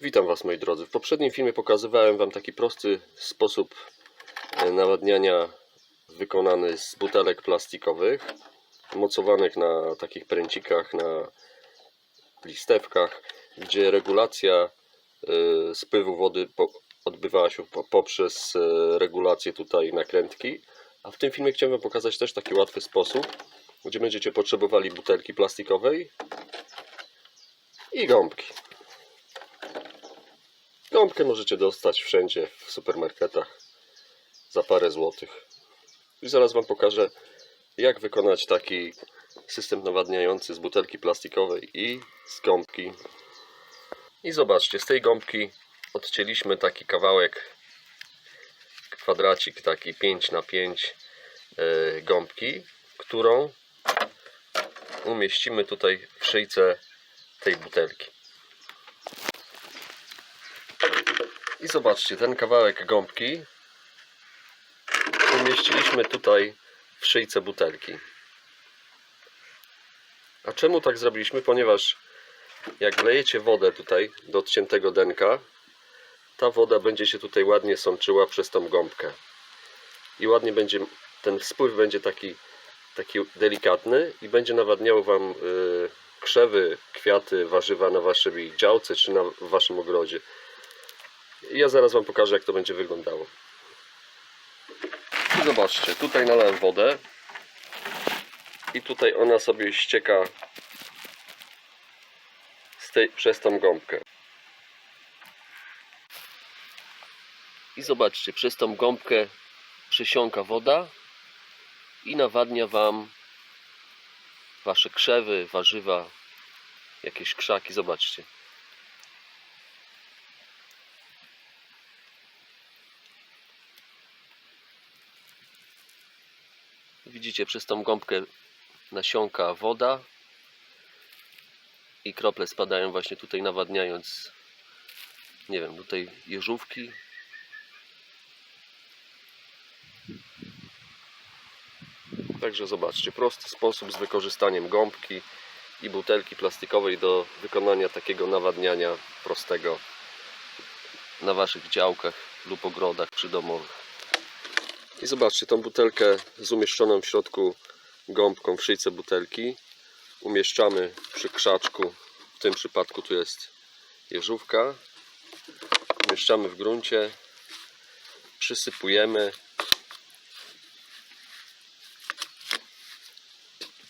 Witam Was moi drodzy. W poprzednim filmie pokazywałem Wam taki prosty sposób e, nawadniania wykonany z butelek plastikowych mocowanych na takich pręcikach, na listewkach, gdzie regulacja e, spływu wody po- odbywała się po- poprzez e, regulację tutaj nakrętki. A w tym filmie chciałem pokazać też taki łatwy sposób, gdzie będziecie potrzebowali butelki plastikowej i gąbki. Gąbkę możecie dostać wszędzie w supermarketach za parę złotych. I zaraz Wam pokażę, jak wykonać taki system nawadniający z butelki plastikowej i z gąbki. I zobaczcie, z tej gąbki odcięliśmy taki kawałek, kwadracik taki 5 na 5 e, gąbki, którą umieścimy tutaj w szyjce tej butelki. I zobaczcie, ten kawałek gąbki umieściliśmy tutaj w szyjce butelki. A czemu tak zrobiliśmy? Ponieważ jak wlejecie wodę tutaj do odciętego denka, ta woda będzie się tutaj ładnie sączyła przez tą gąbkę. I ładnie będzie, ten spływ będzie taki, taki delikatny i będzie nawadniał Wam y, krzewy, kwiaty, warzywa na Waszej działce czy na Waszym ogrodzie. Ja zaraz Wam pokażę, jak to będzie wyglądało. I zobaczcie, tutaj nalałem wodę i tutaj ona sobie ścieka tej, przez tą gąbkę. I zobaczcie, przez tą gąbkę przesiąka woda i nawadnia Wam Wasze krzewy, warzywa, jakieś krzaki. Zobaczcie. Widzicie, przez tą gąbkę nasiąka woda i krople spadają właśnie tutaj nawadniając nie wiem, tutaj jeżówki Także zobaczcie, prosty sposób z wykorzystaniem gąbki i butelki plastikowej do wykonania takiego nawadniania prostego na Waszych działkach lub ogrodach przydomowych. I zobaczcie, tą butelkę z umieszczoną w środku gąbką w szyjce butelki umieszczamy przy krzaczku. W tym przypadku tu jest jeżówka. Umieszczamy w gruncie, przysypujemy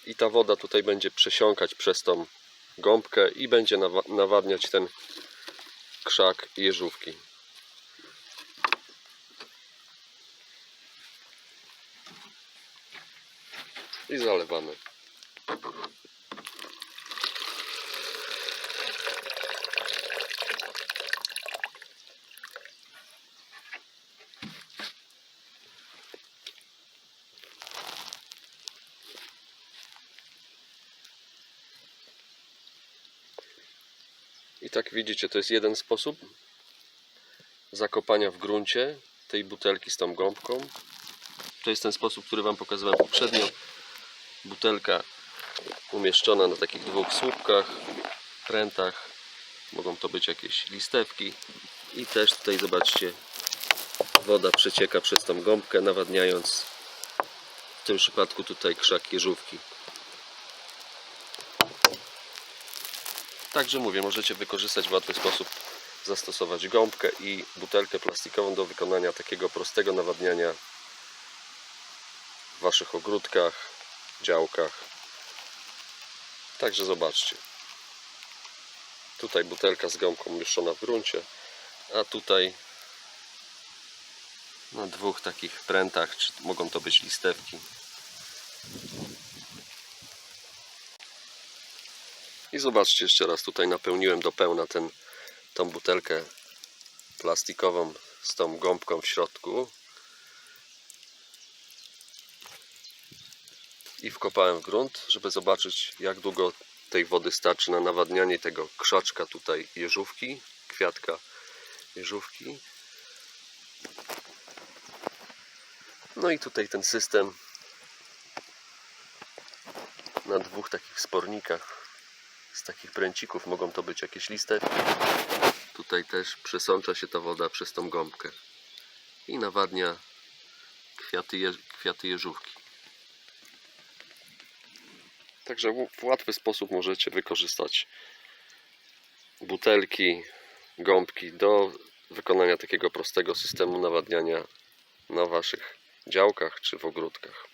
i ta woda tutaj będzie przesiąkać przez tą gąbkę i będzie nawa- nawadniać ten krzak jeżówki. I zalewamy. I tak widzicie, to jest jeden sposób zakopania w gruncie tej butelki z tą gąbką. To jest ten sposób, który Wam pokazywałem poprzednio. Butelka umieszczona na takich dwóch słupkach, prętach. Mogą to być jakieś listewki. I też tutaj zobaczcie, woda przecieka przez tą gąbkę, nawadniając w tym przypadku tutaj krzak jeżówki. Także mówię, możecie wykorzystać w łatwy sposób, zastosować gąbkę i butelkę plastikową do wykonania takiego prostego nawadniania w Waszych ogródkach, działkach. Także zobaczcie. Tutaj butelka z gąbką umieszczona w gruncie, a tutaj na dwóch takich prętach, czy mogą to być listewki. I zobaczcie jeszcze raz, tutaj napełniłem do pełna ten, tą butelkę plastikową z tą gąbką w środku. I wkopałem w grunt, żeby zobaczyć jak długo tej wody starczy na nawadnianie tego krzaczka tutaj jeżówki, kwiatka jeżówki. No i tutaj ten system na dwóch takich spornikach z takich pręcików mogą to być jakieś listewki. Tutaj też przesącza się ta woda przez tą gąbkę i nawadnia kwiaty, je, kwiaty jeżówki. Także w łatwy sposób możecie wykorzystać butelki, gąbki do wykonania takiego prostego systemu nawadniania na Waszych działkach czy w ogródkach.